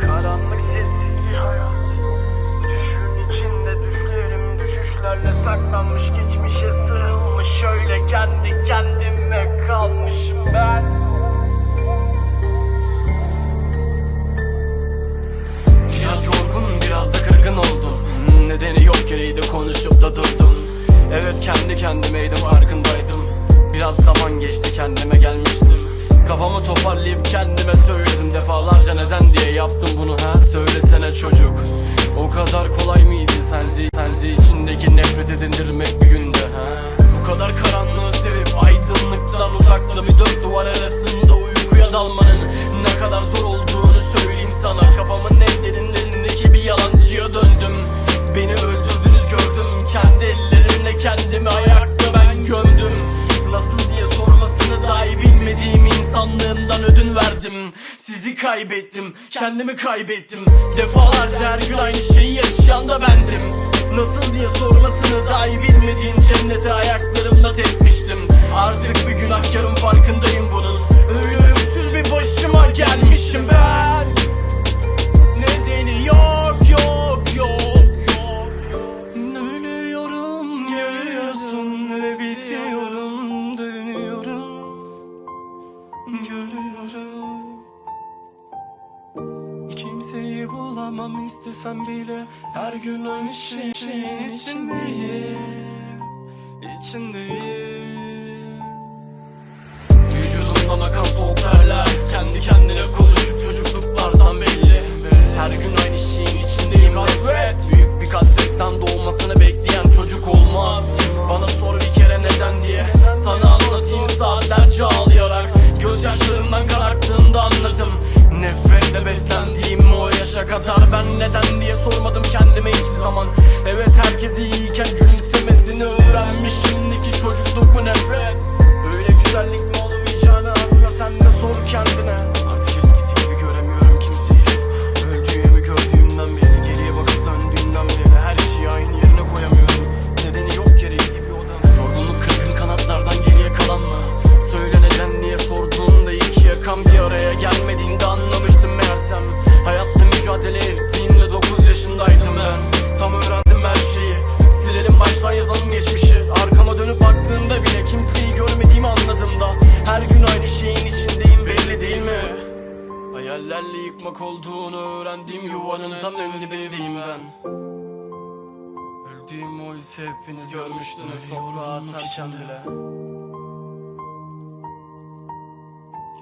Karanlık sessiz bir hayal Düşün içinde düşlerim Düşüşlerle saklanmış geçmişe sığınmış Şöyle kendi kendime kalmış. Neydi konuşup da durdum. Evet kendi kendimeydim farkındaydım. Biraz zaman geçti kendime gelmiştim. Kafamı toparlayıp kendime söyledim. Defalarca neden diye yaptım bunu ha? Söylesene çocuk. O kadar kolay mıydı sence? Sence içindeki nefreti dindirmek bir günde ha? Bu kadar karanlığı sevip aydınlıktan uzakta Bir dört duvar arasında uykuya dalmanın kendimi ayakta ben gömdüm Nasıl diye sormasını dahi bilmediğim insanlığımdan ödün verdim. Sizi kaybettim, kendimi kaybettim. Defalarca her gün aynı şeyi yaşayan da bendim. Nasıl diye sormasını dahi bilmediğim cennete ayaklarımla tepmiştim Bulamam istesem bile Her gün aynı şey- şeyin içindeyim. İçindeyim Bedelli yıkmak olduğunu öğrendim Yuvanın tam en dibindeyim ben. Öldüğüm o ise hepiniz görmüştünüz Sonra atarken bile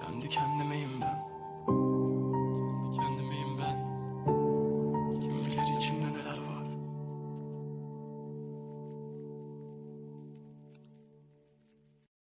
Kendi kendime